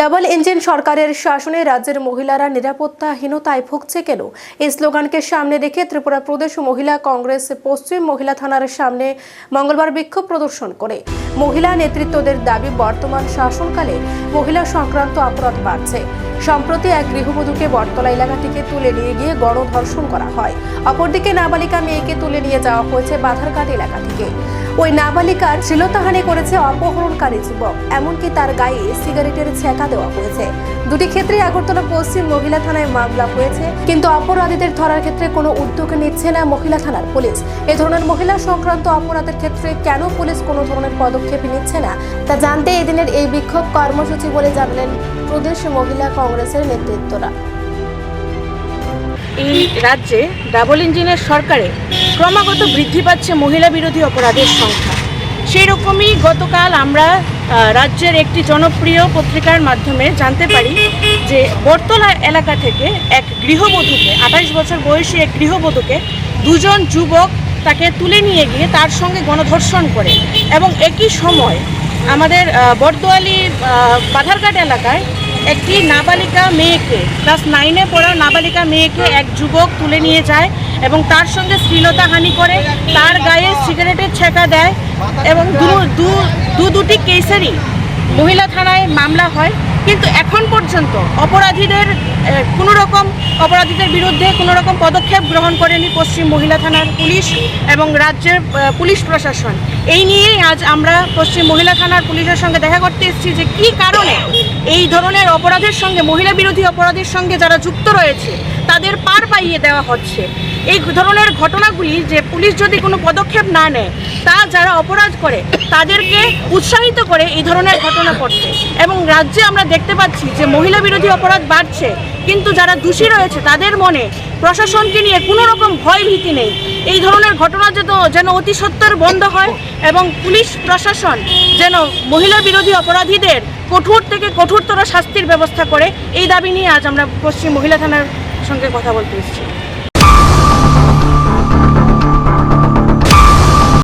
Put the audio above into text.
Double engine সরকারের শাসনে রাজ্যের মহিলারা নিরাপত্তাহীনতায় ভুগছে কেন? এই স্লোগানকে সামনে রেখে ত্রিপুরা প্রদেশ মহিলা কংগ্রেস পশ্চিম মহিলা থানার সামনে মঙ্গলবার বিক্ষোভ প্রদর্শন করে। মহিলা নেতৃত্বদের দাবি, বর্তমান শাসনকালে মহিলা সংক্রান্ত অপরাধ বাড়ছে। সম্প্রতি এক গৃহবধূকে বটতলা এলাকা থেকে তুলে নিয়ে গিয়ে গণধর্ষণ করা হয়। অপরদিকে নাবালিকা মেয়েকে তুলে নিয়ে যাওয়া হয়েছে বাধারঘাট এলাকা থেকে ওই নাবালিকার শ্লীলতাহানি করেছে অপহরণকারী যুবক, এমনকি তার গায়ে সিগারেটের ছেঁকা দেওয়া হয়েছে। দুটি ক্ষেত্রে আগরতলা পশ্চিম মহিলা থানায় মামলা হয়েছে, কিন্তু অপরাধীদের ধরার ক্ষেত্রে কোনো উদ্যোগ নিচ্ছে না মহিলা থানার পুলিশ। এ ধরনের মহিলা সংক্রান্ত অপরাধের ক্ষেত্রে কেন পুলিশ কোনো ধরনের পদক্ষেপ নিচ্ছে না, তা জানতে এদিনের এই বিক্ষোভ কর্মসূচি বলে জানালেন প্রদেশ মহিলা কংগ্রেসের নেতৃত্বরা। এই রাজ্যে ডাবল ইঞ্জিনের সরকারে ক্রমাগত বৃদ্ধি পাচ্ছে মহিলা বিরোধী অপরাধের সংখ্যা। সেই রকমই গতকাল আমরা রাজ্যের একটি জনপ্রিয় পত্রিকার মাধ্যমে জানতে পারি যে বর্তলা এলাকা থেকে এক গৃহবধূকে আঠাশ বছর বয়সী এক গৃহবধূকে দুজন যুবক তাকে তুলে নিয়ে গিয়ে তার সঙ্গে গণধর্ষণ করে এবং একই সময় আমাদের আহ, বটদোয়ালি বাধারঘাট এলাকায় একটি নাবালিকা মেয়েকে ক্লাস নাইনে পড়া নাবালিকা মেয়েকে এক যুবক তুলে নিয়ে যায় এবং তার সঙ্গে শ্লীলতাহানি করে, তার গায়ে সিগারেটের ছেঁকা দেয় এবং দু দুটি কেসেরই মহিলা থানায় মামলা হয়। কিন্তু এখন পর্যন্ত অপরাধীদের কোনো রকম অপরাধীদের বিরুদ্ধে কোনো রকম পদক্ষেপ গ্রহণ করেনি পশ্চিম মহিলা থানার পুলিশ এবং রাজ্যের পুলিশ প্রশাসন। এই নিয়েই আজ আমরা পশ্চিম মহিলা থানার পুলিশের সঙ্গে দেখা করতে এসেছি যে কী কারণে এই ধরনের অপরাধের সঙ্গে, মহিলা বিরোধী অপরাধের সঙ্গে যারা যুক্ত রয়েছে, তাদের পার পাইয়ে দেওয়া হচ্ছে। এই ধরনের ঘটনাগুলি যে পুলিশ যদি কোনো পদক্ষেপ না নেয়, তা যারা অপরাধ করে, তাদেরকে উৎসাহিত করে এই ধরনের ঘটনা করতে এবং রাজ্যে আমরা দেখতে পাচ্ছি যে মহিলা বিরোধী অপরাধ বাড়ছে। কিন্তু যারা দোষী রয়েছে তাদের মনে প্রশাসনকে নিয়ে কোনো রকম ভয় ভীতি নেই। এই ধরনের ঘটনা যেন যেন অতি সত্তর বন্ধ হয় এবং পুলিশ প্রশাসন যেন মহিলা বিরোধী অপরাধীদের কঠোর থেকে কঠোরতর শাস্তির ব্যবস্থা করে, এই দাবি নিয়ে আজ আমরা পশ্চিম মহিলা থানার সঙ্গে কথা বলতে এসেছি।